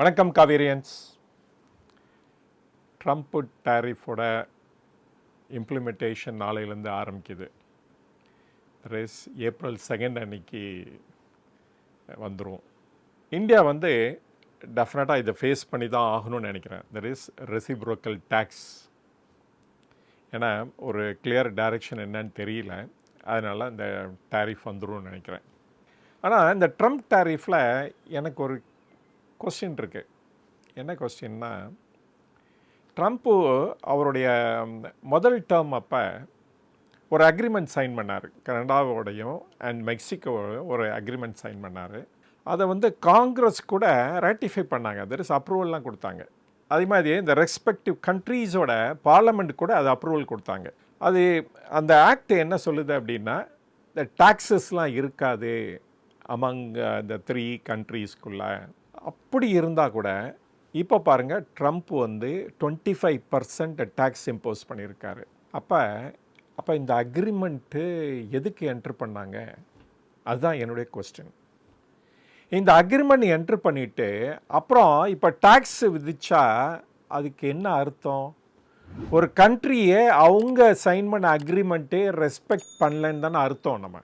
வணக்கம் Kaverians. Trump டேரிஃபோட implementation நாளையிலேருந்து ஆரம்பிக்குது. ரேஸ் ஏப்ரல் செகண்ட் அன்னைக்கு வந்துடும் இந்தியா வந்து டெஃபினட்டாக இதை ஃபேஸ் பண்ணி தான் ஆகணும்னு நினைக்கிறேன். தட் இஸ் ரெசிப்ரோக்கல் டேக்ஸ் ஏன்னா ஒரு கிளியர் டைரெக்ஷன் என்னன்னு தெரியல. அதனால் இந்த டேரிஃப் வந்துரும்னு நினைக்கிறேன். ஆனால் இந்த ட்ரம்ப் டேரிஃபில் எனக்கு ஒரு கொஸ்டின் இருக்குது என்ன கொஸ்டின்னா ட்ரம்ப்பு அவருடைய முதல் டேர்ம் அப்போ ஒரு அக்ரிமெண்ட் சைன் பண்ணார். கனடாவோடையும் அண்ட் மெக்சிகோவோடையும் ஒரு அக்ரிமெண்ட் சைன் பண்ணார். அதை வந்து காங்கிரஸ் கூட ரேட்டிஃபை பண்ணாங்க. தெர் இஸ் அப்ரூவல்லாம் கொடுத்தாங்க. அதே மாதிரி இந்த ரெஸ்பெக்டிவ் கண்ட்ரீஸோட பார்லமெண்ட் கூட அது அப்ரூவல் கொடுத்தாங்க. அது அந்த ஆக்ட் என்ன சொல்லுது அப்படின்னா இந்த டாக்ஸஸ்லாம் இருக்காது. அமங் இந்த த்ரீ கண்ட்ரீஸ்குள்ளே அப்படி இருந்தால் கூட இப்போ பாருங்கள் ட்ரம்ப் வந்து twenty five percent tax impose பண்ணியிருக்காரு. அப்போ அப்போ இந்த அக்ரிமெண்ட்டு எதுக்கு என்ட்ரு பண்ணாங்க? அதுதான் என்னுடைய கொஸ்டின் இந்த அக்ரிமெண்ட் என்ட்ரு பண்ணிவிட்டு அப்புறம் இப்போ டேக்ஸ் விதிச்சா அதுக்கு என்ன அர்த்தம்? ஒரு கண்ட்ரியை அவங்க சைன் பண்ண அக்ரிமெண்ட்டே ரெஸ்பெக்ட் பண்ணலன்னு தானே அர்த்தம் நம்ம.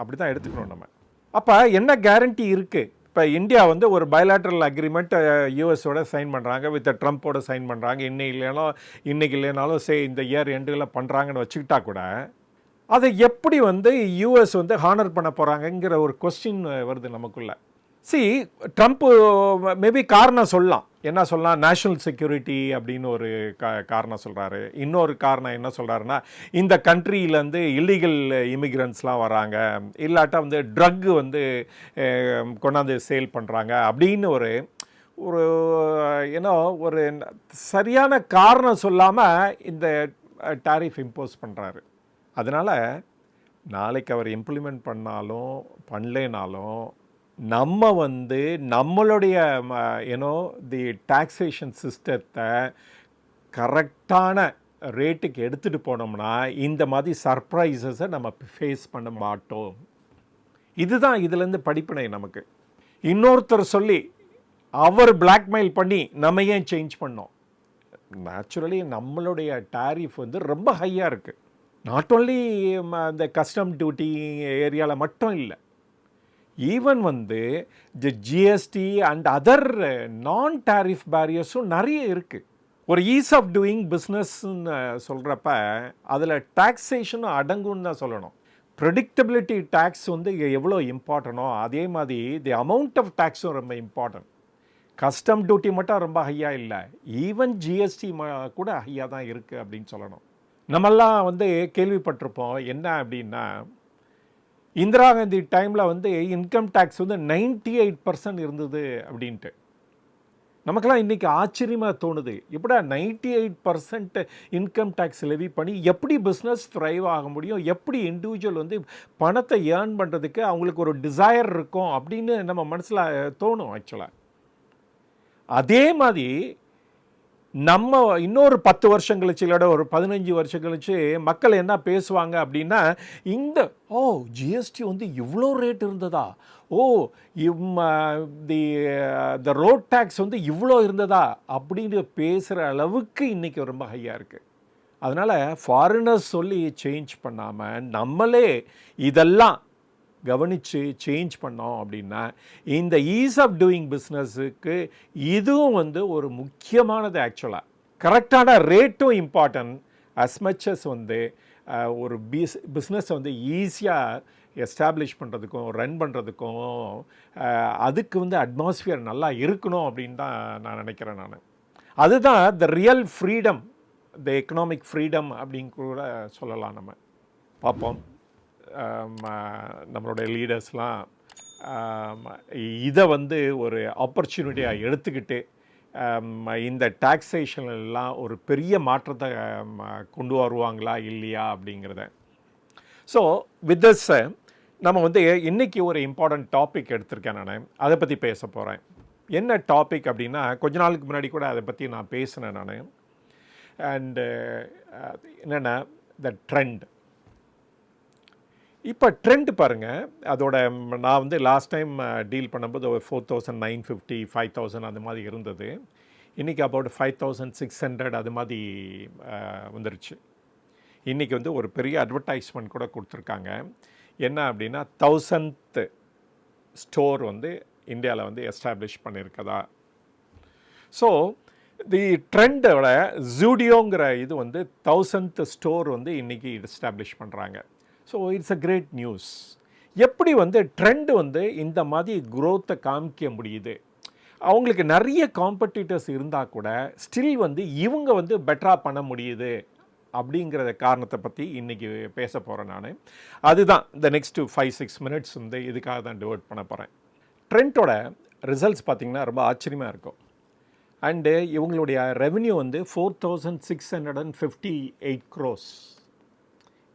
அப்படி தான் எடுத்துக்கணும் நம்ம. அப்போ என்ன கேரண்டி இருக்குது இப்போ இந்தியா வந்து ஒரு பயலாட்ரல் அக்ரிமெண்ட் யூஎஸோட சைன் பண்ணுறாங்க வித் ட்ரம்ப்போட சைன் பண்ணுறாங்க இன்னும் இல்லைனாலும் இன்றைக்கி இல்லைனாலும் சே இந்த இயர் எண்டில் பண்ணுறாங்கன்னு வச்சுக்கிட்டா கூட அதை எப்படி வந்து யூஎஸ் வந்து ஹானர் பண்ண போகிறாங்கங்கிற ஒரு கொஸ்டின் வருது நமக்குள்ளே. சி ட்ரம்ப்பு மேபி காரணம் சொல்லலாம். என்ன சொல்லலாம்? நேஷ்னல் செக்யூரிட்டி அப்படின்னு ஒரு கா காரணம் சொல்கிறாரு இன்னொரு காரணம் என்ன சொல்கிறாருன்னா இந்த கண்ட்ரியிலேருந்து இல்லீகல் இமிக்ரண்ட்ஸ்லாம் வராங்க. இல்லாட்டா வந்து ட்ரக்கு வந்து கொண்டாந்து சேல் பண்ணுறாங்க அப்படின்னு ஒரு ஒரு ஏன்னோ ஒரு சரியான காரணம் சொல்லாமல் இந்த டாரிஃப் இம்போஸ் பண்ணுறாரு அதனால் நாளைக்கு அவர் இம்ப்ளிமெண்ட் பண்ணாலும் பண்ணலேனாலும் நம்ம வந்து நம்மளுடைய ஏன்னோ தி டாக்ஸேஷன் சிஸ்டத்தை கரெக்டான ரேட்டுக்கு எடுத்துகிட்டு போனோம்னா இந்த மாதிரி சர்ப்ரைசஸை நம்ம ஃபேஸ் பண்ண மாட்டோம். இதுதான் இதுலேருந்து படிப்பினை நமக்கு. இன்னொருத்தர் சொல்லி அவர் பிளாக்மெயில் பண்ணி நம்ம ஏன் சேஞ்ச் பண்ணோம்? நேச்சுரலி நம்மளுடைய டாரிஃப் வந்து ரொம்ப ஹையாக இருக்குது நாட் ஓன்லி அந்த கஸ்டம் டியூட்டி ஏரியாவில் மட்டும் இல்லை. ஈவன் வந்து இந்த GST and other non tariff பேரியர்ஸும் நிறைய இருக்குது ஒரு ஈஸ் ஆஃப் டூயிங் பிஸ்னஸ்ன்னு சொல்கிறப்ப அதில் டேக்ஸேஷனும் அடங்கும்னு தான் சொல்லணும். ப்ரெடிக்டபிலிட்டி டேக்ஸ் வந்து எவ்வளோ இம்பார்ட்டனோ அதே மாதிரி தி அமௌண்ட் ஆஃப் டேக்ஸும் ரொம்ப இம்பார்ட்டன்ட் கஸ்டம் டியூட்டி மட்டும் ரொம்ப ஹையாக இல்லை. ஈவன் ஜிஎஸ்டி கூட ஹையாக தான் இருக்குது அப்படின்னு சொல்லணும். நம்மெல்லாம் வந்து கேள்விப்பட்டிருப்போம் என்ன அப்படின்னா இந்திரா காந்தி டைமில் வந்து இன்கம் டேக்ஸ் வந்து நைன்டி எயிட் பர்சன்ட் இருந்தது அப்படின்ட்டு. நமக்கெல்லாம் இன்றைக்கி ஆச்சரியமாக தோணுது. எப்படா ninety eight percent income tax levy பண்ணி எப்படி பிஸ்னஸ் த்ரைவ் ஆக முடியும்? எப்படி இண்டிவிஜுவல் வந்து பணத்தை ஏர்ன் பண்ணுறதுக்கு அவங்களுக்கு ஒரு டிசையர் இருக்கும் அப்படின்னு நம்ம மனசில் தோணும் ஆக்சுவலாக அதே மாதிரி நம்ம இன்னொரு பத்து வருஷம் கழிச்சு இல்லாட ஒரு பதினஞ்சு வருஷம் கழிச்சு மக்கள் என்ன பேசுவாங்க அப்படின்னா இந்த ஓ ஜிஎஸ்டி வந்து இவ்வளோ ரேட் இருந்ததா? ஓ இம் தி த ரோட் டேக்ஸ் வந்து இவ்வளோ இருந்ததா? அப்படின்னு பேசுகிற அளவுக்கு இன்றைக்கி ரொம்ப ஹையாக இருக்குது அதனால் ஃபாரினர்ஸ் சொல்லி சேஞ்ச் பண்ணாமல் நம்மளே இதெல்லாம் கவனித்து சேஞ்ச் பண்ணோம் அப்படின்னா இந்த ஈஸ் ஆஃப் டூயிங் பிஸ்னஸுக்கு இதுவும் வந்து ஒரு முக்கியமானது ஆக்சுவலாக கரெக்டான ரேட்டும் இம்பார்ட்டன்ட் அஸ் மச்சஸ் வந்து ஒரு பிஸ் பிஸ்னஸை வந்து ஈஸியாக எஸ்டாப்ளிஷ் பண்ணுறதுக்கும் ரன் பண்ணுறதுக்கும் அதுக்கு வந்து அட்மாஸ்ஃபியர் நல்லா இருக்கணும் அப்படின்னு தான் நான் நினைக்கிறேன் நான். அதுதான் the real freedom the economic freedom அப்படின்னு கூட சொல்லலாம் நம்ம. பார்ப்போம். நம்மளுடைய லீடர்ஸ்லாம் இதை வந்து ஒரு ஆப்பர்ச்சுனிட்டியாக எடுத்துக்கிட்டு இந்த taxation ஒரு பெரிய மாற்றத்தை கொண்டு வருவாங்களா இல்லையா அப்படிங்கிறத. ஸோ வித் திஸ் நம்ம வந்து இன்றைக்கி ஒரு இம்பார்ட்டண்ட் டாபிக் எடுத்திருக்கேன் நான். அதை பற்றி பேச போகிறேன் என்ன டாபிக் அப்படின்னா கொஞ்ச நாளுக்கு முன்னாடி கூட அதை பற்றி நான் பேசினேன் நான். அண்டு என்னென்னா த ட்ரெண்ட் இப்போ ட்ரெண்ட் பாருங்கள் அதோட நான் வந்து லாஸ்ட் டைம் டீல் பண்ணும்போது ஒரு four thousand nine fifty five thousand அந்த மாதிரி இருந்தது. இன்றைக்கி about five thousand six hundred அது மாதிரி வந்துருச்சு. இன்றைக்கி வந்து ஒரு பெரிய அட்வர்டைஸ்மெண்ட் கூட கொடுத்துருக்காங்க. என்ன அப்படின்னா தௌசண்ட் ஸ்டோர் வந்து இந்தியாவில் வந்து எஸ்டாப்ளிஷ் பண்ணியிருக்கதா. ஸோ தி ட்ரெண்டோட ஜூடியோங்கிற இது வந்து தௌசண்ட் ஸ்டோர் வந்து இன்றைக்கி எஸ்டாப்ளிஷ் பண்ணுறாங்க so it's a great news எப்படி வந்து ட்ரெண்ட் வந்து இந்த மாதிரி குரோத்தை காமிக்க முடியுது? அவங்களுக்கு நிறைய காம்படிட்டர்ஸ் இருந்தால் கூட ஸ்டில் வந்து இவங்க வந்து பெட்டராக பண்ண முடியுது அப்படிங்கிற காரணத்தை பற்றி இன்றைக்கி பேச போகிறேன் நான். அதுதான் இந்த நெக்ஸ்ட்டு ஃபைவ் சிக்ஸ் மினிட்ஸ் வந்து இதுக்காக தான் டிவோட் பண்ண போகிறேன் ட்ரெண்ட்டோட ரிசல்ட்ஸ் பார்த்திங்கன்னா ரொம்ப ஆச்சரியமாக இருக்கும். அண்டு இவங்களுடைய ரெவென்யூ வந்து four thousand six hundred and fifty eight crores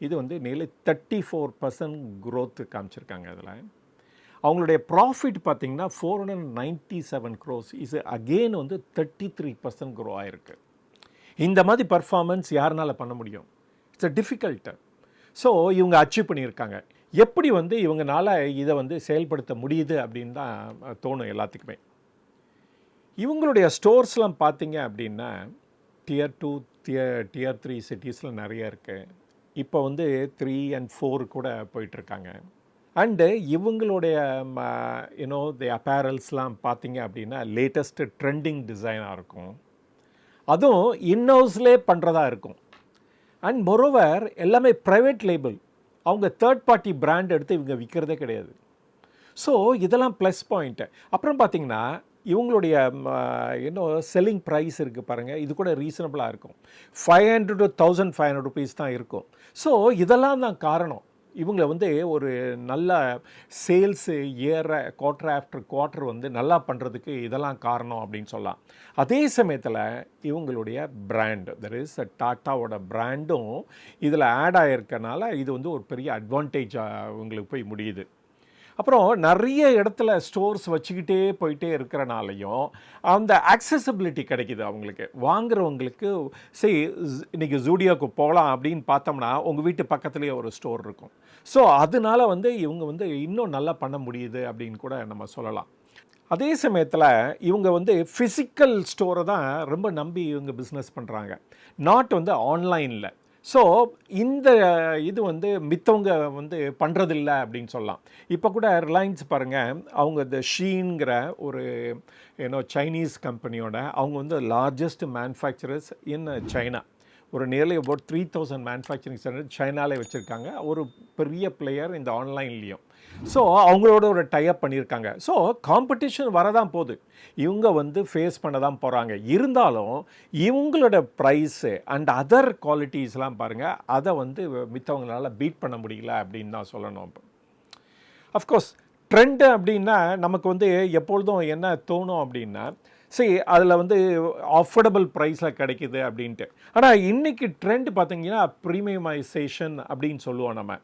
இது வந்து nearly thirty four percent growth காமிச்சிருக்காங்க அதில் அவங்களுடைய ப்ராஃபிட் பார்த்தீங்கன்னா four hundred ninety seven crores இது அகெயின் வந்து தேர்ட்டி த்ரீ பர்சன்ட் க்ரோ ஆகிருக்கு இந்த மாதிரி பர்ஃபார்மன்ஸ் யாருனால பண்ண முடியும்? இட்ஸ் அ டிஃபிகல்ட்டு ஸோ இவங்க அச்சீவ் பண்ணியிருக்காங்க. எப்படி வந்து இவங்கனால இதை வந்து செயல்படுத்த முடியுது அப்படின்னு தான் தோணும் எல்லாத்துக்குமே. இவங்களுடைய ஸ்டோர்ஸ்லாம் பார்த்தீங்க அப்படின்னா tier two tier tier three சிட்டிஸில் நிறைய இருக்குது இப்போ வந்து த்ரீ அண்ட் ஃபோர் கூட போயிட்டுருக்காங்க. அண்டு இவங்களுடைய யூனோ தி அப்பேரல்ஸ்லாம் பார்த்தீங்க அப்படின்னா லேட்டஸ்ட்டு ட்ரெண்டிங் டிசைனாக இருக்கும். அதுவும் இன்னோஸ்லே பண்ணுறதா இருக்கும். அண்ட் மொரோவர் எல்லாமே ப்ரைவேட் லேபிள் அவங்க தேர்ட் பார்ட்டி பிராண்ட் எடுத்து இவங்க விற்கிறதே கிடையாது. ஸோ இதெல்லாம் ப்ளஸ் பாயிண்ட்டு அப்புறம் பார்த்தீங்கன்னா இவங்களுடைய இன்னும் செல்லிங் ப்ரைஸ் இருக்குது பாருங்கள் இது கூட ரீசனபிளாக இருக்கும். Five hundred to thousand five hundred rupees தான் இருக்கும். ஸோ இதெல்லாம் தான் காரணம். இவங்கள வந்து ஒரு நல்ல சேல்ஸு ஏற குவார்டர் ஆஃப்டர் குவார்டர் வந்து நல்லா பண்ணுறதுக்கு இதெல்லாம் காரணம் அப்படின்னு சொல்லலாம். அதே சமயத்தில் இவங்களுடைய பிராண்ட் தட் இஸ் டாட்டாவோட பிராண்டும் இதில் ஆட் ஆகிருக்கனால இது வந்து ஒரு பெரிய அட்வான்டேஜாக இவங்களுக்கு போய் முடியுது. அப்புறம் நிறைய இடத்துல ஸ்டோர்ஸ் வச்சுக்கிட்டே போயிட்டே இருக்கிறனாலையும் அந்த accessibility கிடைக்குது அவங்களுக்கு. வாங்குறவங்களுக்கு சரி இன்றைக்கி ஜூடியோக்கு போகலாம் அப்படின்னு பார்த்தோம்னா உங்கள் வீட்டு பக்கத்துலேயே ஒரு ஸ்டோர் இருக்கும். ஸோ அதனால வந்து இவங்க வந்து இன்னும் நல்லா பண்ண முடியுது அப்படின்னு கூட நம்ம சொல்லலாம். அதே சமயத்தில் இவங்க வந்து ஃபிசிக்கல் ஸ்டோரை தான் ரொம்ப நம்பி இவங்க பிஸ்னஸ் பண்ணுறாங்க நாட் வந்து ஆன்லைனில் ஸோ இந்த இது வந்து மித்தவங்க வந்து பண்ணுறதில்ல அப்படின்னு சொல்லலாம். இப்போ கூட ரிலையன்ஸ் பாருங்கள் அவங்க இந்த ஷீன்கிற ஒரு ஏன்னோ சைனீஸ் கம்பெனியோட அவங்க வந்து லார்ஜஸ்ட் மேனுஃபேக்சரர்ஸ் இன் சைனா ஒரு nearly about three thousand manufacturing centre சைனாலே வச்சுருக்காங்க. ஒரு பெரிய பிளேயர் இந்த ஆன்லைன்லேயும் ஸோ அவங்களோட ஒரு டைப் பண்ணியிருக்காங்க. ஸோ காம்படிஷன் வரதான் போகுது. இவங்க வந்து ஃபேஸ் பண்ண தான் போகிறாங்க இருந்தாலும் இவங்களோட ப்ரைஸு அண்ட் அதர் குவாலிட்டிஸ்லாம் பாருங்கள் அதை வந்து மித்தவங்களால பீட் பண்ண முடியல அப்படின்னு தான் சொல்லணும் அஃப்கோர்ஸ் ட்ரெண்டு அப்படின்னா நமக்கு வந்து எப்பொழுதும் என்ன தோணும் அப்படின்னா சரி அதில் வந்து அஃபோர்டபுள் ப்ரைஸில் கிடைக்குது அப்படின்ட்டு. ஆனால் இன்றைக்கி ட்ரெண்ட் பார்த்தீங்கன்னா ப்ரீமியமைசேஷன் அப்படின்னு சொல்லுவோம் நம்ம.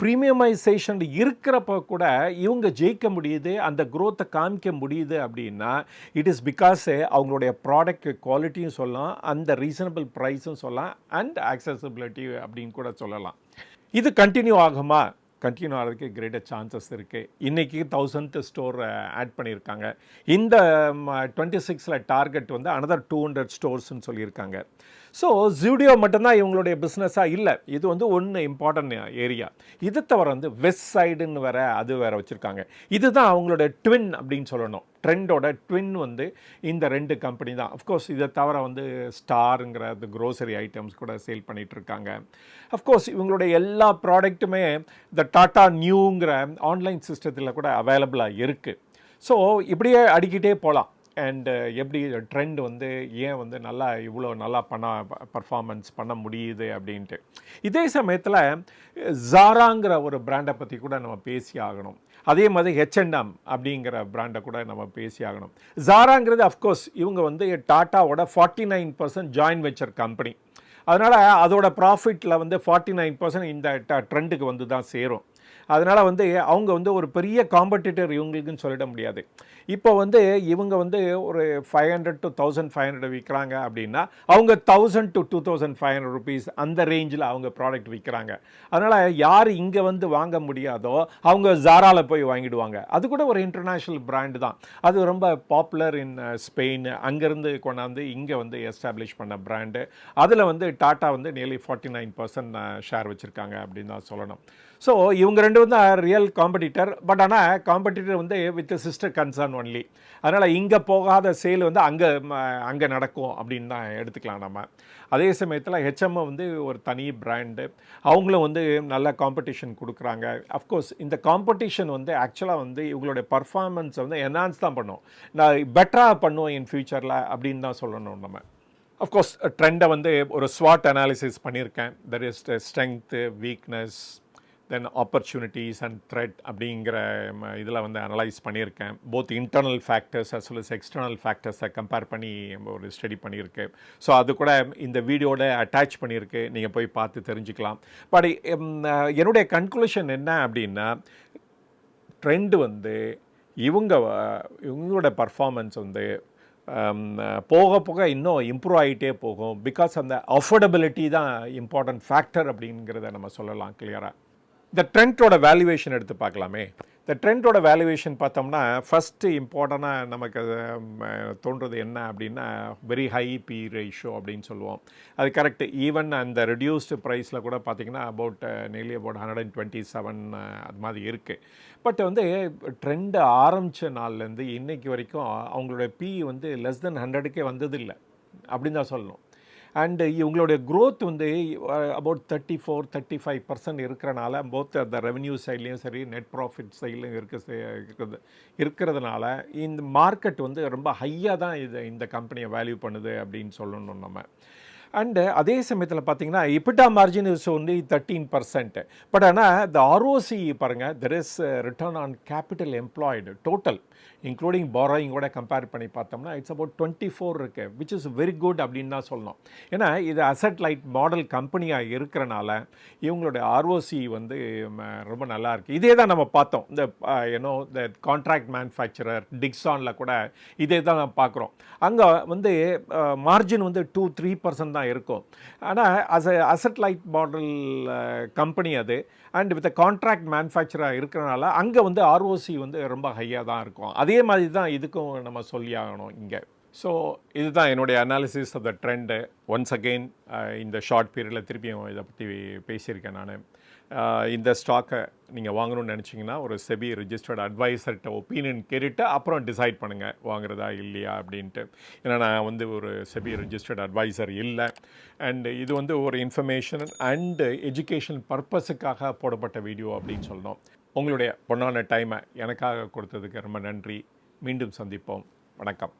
ப்ரீமியமைசேஷன் இருக்கிறப்ப கூட இவங்க ஜெயிக்க முடியுது அந்த க்ரோத்தை காமிக்க முடியுது அப்படின்னா இட் இஸ் பிகாஸ் அவங்களுடைய ப்ராடக்ட் குவாலிட்டியும் சொல்லலாம் அந்த ரீசனபிள் ப்ரைஸும் சொல்லலாம் அண்ட் ஆக்சசபிலிட்டி அப்படின்னு கூட சொல்லலாம். இது கண்டினியூ ஆகுமா? கண்டினியூ ஆகிறதுக்கு கிரேட்டர் சான்சஸ் இருக்குது இன்றைக்கி தௌசண்ட் ஸ்டோர் ஆட் பண்ணியிருக்காங்க. இந்த டுவெண்ட்டி சிக்ஸில் டார்கெட் வந்து அனதர் டூ ஹண்ட்ரட் ஸ்டோர்ஸ்னு சொல்லியிருக்காங்க. ஸோ ஜூடியோ மட்டும்தான் இவங்களுடைய பிஸ்னஸாக இல்லை. இது வந்து ஒன்று இம்பார்ட்டன்ட் ஏரியா இது தவிர வந்து வெஸ்ட் சைடுன்னு வேற அது வேற வச்சுருக்காங்க. இதுதான் அவங்களோட ட்வின் அப்படின்னு சொல்லணும். ட்ரெண்டோட ட்வின் வந்து இந்த ரெண்டு கம்பெனி தான். அஃப்கோர்ஸ் இதை தவிர வந்து ஸ்டாருங்கிற அந்த க்ரோசரி ஐட்டம்ஸ் கூட சேல் பண்ணிகிட்ருக்காங்க இருக்காங்க. அஃப்கோர்ஸ் இவங்களுடைய எல்லா ப்ராடக்ட்டுமே இந்த டாட்டா நியூங்கிற ஆன்லைன் சிஸ்டத்தில் கூட அவைலபிளாக இருக்குது ஸோ இப்படியே அடிக்கிட்டே போகலாம் அண்டு uh, எப்படி ட்ரெண்ட் வந்து ஏன் வந்து நல்லா இவ்வளோ நல்லா பண்ண பர்ஃபார்மன்ஸ் பண்ண முடியுது அப்படின்ட்டு. இதே சமயத்தில் ஜாராங்கிற ஒரு பிராண்டை பற்றி கூட நம்ம பேசி ஆகணும். அதே மாதிரி ஹெச்என்எம் அப்படிங்கிற பிராண்டை கூட நம்ம பேசி ஆகணும். ஜாராங்கிறது அஃப்கோர்ஸ் இவங்க வந்து டாட்டாவோட forty nine percent joint venture company அதனால் அதோட ப்ராஃபிட்டில் வந்து ஃபார்ட்டி நைன் பர்சன்ட் இந்த ட்ரெண்டுக்கு வந்து தான் சேரும். அதனால் வந்து அவங்க வந்து ஒரு பெரிய காம்படிட்டர் இவங்களுக்குன்னு சொல்லிட முடியாது. இப்போ வந்து இவங்க வந்து ஒரு five hundred to thousand five hundred விற்கிறாங்க அப்படின்னா அவங்க thousand to two thousand five hundred rupees அந்த ரேஞ்சில் அவங்க ப்ராடக்ட் விற்கிறாங்க அதனால் யார் இங்கே வந்து வாங்க முடியாதோ அவங்க ஜாராவில் போய் வாங்கிடுவாங்க. அது கூட ஒரு இன்டர்நேஷ்னல் பிராண்டு தான். அது ரொம்ப பாப்புலர் இன் ஸ்பெயின் அங்கேருந்து கொண்டாந்து இங்கே வந்து எஸ்டாப்ளிஷ் பண்ண பிராண்டு அதில் வந்து டாட்டா வந்து nearly forty nine percent share வச்சுருக்காங்க அப்படின்னு தான் சொல்லணும். ஸோ இவங்க ரெண்டு வந்து ரியல் காம்படிட்டர் பட் ஆனால் காம்படிட்டர் வந்து வித் சிஸ்டர் கன்சர்ன் ஒன்லி அதனால் இங்கே போகாத சேல் வந்து அங்கே அங்கே நடக்கும் அப்படின்னு தான் எடுத்துக்கலாம் நம்ம. அதே சமயத்தில் ஹெச்எம் வந்து ஒரு தனி பிராண்டு அவங்களும் வந்து நல்ல காம்படிஷன் கொடுக்குறாங்க. அஃப்கோர்ஸ் இந்த காம்படிஷன் வந்து ஆக்சுவலாக வந்து இவங்களுடைய பர்ஃபார்மன்ஸை வந்து என்ஹான்ஸ் தான் பண்ணும். நான் பெட்டராக பண்ணுவோம் இன் ஃப்யூச்சரில் அப்படின்னு தான் சொல்லணும் நம்ம. அஃப்கோர்ஸ் ட்ரெண்டை வந்து ஒரு ஸ்வாட் அனாலிசிஸ் பண்ணியிருக்கேன். There is strength weakness then opportunities and threat அப்படிங்கிற இதில் வந்து அனலைஸ் பண்ணியிருக்கேன். Both internal factors as well external ஃபேக்டர்ஸை compare பண்ணி ஒரு ஸ்டடி பண்ணியிருக்கு. ஸோ அது கூட இந்த வீடியோட அட்டாச் பண்ணியிருக்கு. நீங்கள் போய் பார்த்து தெரிஞ்சுக்கலாம். பட் என்னுடைய கன்க்ளூஷன் என்ன அப்படின்னா ட்ரெண்டு வந்து இவங்க இவங்களோட பர்ஃபார்மன்ஸ் வந்து போக போக இன்னும் இம்ப்ரூவ் ஆகிட்டே போகும். பிகாஸ் அந்த அஃபோர்டபிலிட்டி தான் இம்பார்ட்டன்ட் ஃபேக்டர் அப்படிங்கிறத நம்ம சொல்லலாம் கிளியராக இந்த ட்ரெண்டோட வேல்யூவேஷன் எடுத்து பார்க்கலாமே. இந்த ட்ரெண்டோட வேல்யூவேஷன் பார்த்தோம்னா ஃபஸ்ட்டு இம்பார்ட்டண்ட்டாக நமக்கு தோன்றது என்ன அப்படின்னா வெரி ஹை பி ரேஷியோ அப்படின்னு சொல்லுவோம். அது கரெக்ட் ஈவன் அந்த ரெடியூஸ்டு ப்ரைஸில் கூட பார்த்தீங்கன்னா about nearly about hundred and twenty seven அது மாதிரி இருக்குது பட் வந்து ட்ரெண்டு ஆரம்பித்த நாள்லேருந்து இன்னைக்கு வரைக்கும் அவங்களோட பி வந்து லெஸ் தென் ஹண்ட்ரடுக்கே வந்ததில்லை. அப்படின்னு தான் சொல்லணும். அண்டு இவங்களுடைய க்ரோத் வந்து about thirty four thirty five percent இருக்கிறனால போத் அந்த ரெவன்யூ சைட்லேயும் சரி நெட் ப்ராஃபிட் சைட்லையும் இருக்க இருக்கிறது இருக்கிறதுனால இந்த மார்க்கெட் வந்து ரொம்ப ஹையாக தான் இது இந்த கம்பெனியை வேல்யூ பண்ணுது அப்படின்னு சொல்லணும் நம்ம. அண்டு uh, அதே சமயத்தில் பார்த்தீங்கன்னா EBITDA margin is only thirteen percent but ஆனால் இந்த ஆர்ஓசி பாருங்கள் there is return on capital employed total including கூட கம்பேர் பண்ணி பார்த்தோம்னா இட்ஸ் அபவுட் டுவெண்ட்டி ஃபோர் இருக்கு விச் இஸ் வெரி குட் அப்படின்னு தான் சொல்லணும். ஏன்னா இது அசட் லைட் மாடல் கம்பெனியாக இருக்கிறனால இவங்களுடைய ஆர்ஓசி வந்து ரொம்ப நல்லா இருக்குது இதே தான் நம்ம பார்த்தோம். இந்த ஏன்னோ இந்த கான்ட்ராக்ட் மேனுஃபேக்சரர் டிக்ஸானில் கூட இதே தான் நம்ம பார்க்குறோம். அங்கே வந்து மார்ஜின் வந்து டூ த்ரீ பர்சன்ட் தான் இருக்கும். ஆனால் as asset light model company அது. அண்ட் வித் கான்ட்ராக்ட் மேனுஃபேக்சராக இருக்கிறனால அங்கே வந்து ஆர்ஓசி வந்து ரொம்ப ஹையாக தான் இருக்கும். அதே மாதிரி தான் இதுக்கும் நம்ம சொல்லி ஆகணும் இங்கே. ஸோ இதுதான் என்னுடைய analysis of the trend once again இந்த ஷார்ட் பீரியடில் திருப்பியும் இதை பற்றி பேசியிருக்கேன் நான். இந்த ஸ்டாக்கை நீங்கள் வாங்கணும்னு நினச்சிங்கன்னா ஒரு செபி ரிஜிஸ்டர்ட் அட்வைசர்கிட்ட ஒப்பீனியன் கேட்டுட்டு அப்புறம் டிசைட் பண்ணுங்கள் வாங்குறதா இல்லையா அப்படின்ட்டு. ஏன்னா நான் வந்து ஒரு செபி ரிஜிஸ்டர்ட் அட்வைசர் இல்லை. அண்ட் இது வந்து ஒரு இன்ஃபர்மேஷன் அண்டு எஜுகேஷன் பர்பஸுக்காக போடப்பட்ட வீடியோ அப்படின்னு சொல்லணும். உங்களுடைய பொண்ணான டைமை எனக்காக கொடுத்ததுக்கு ரொம்ப நன்றி. மீண்டும் சந்திப்போம். வணக்கம்.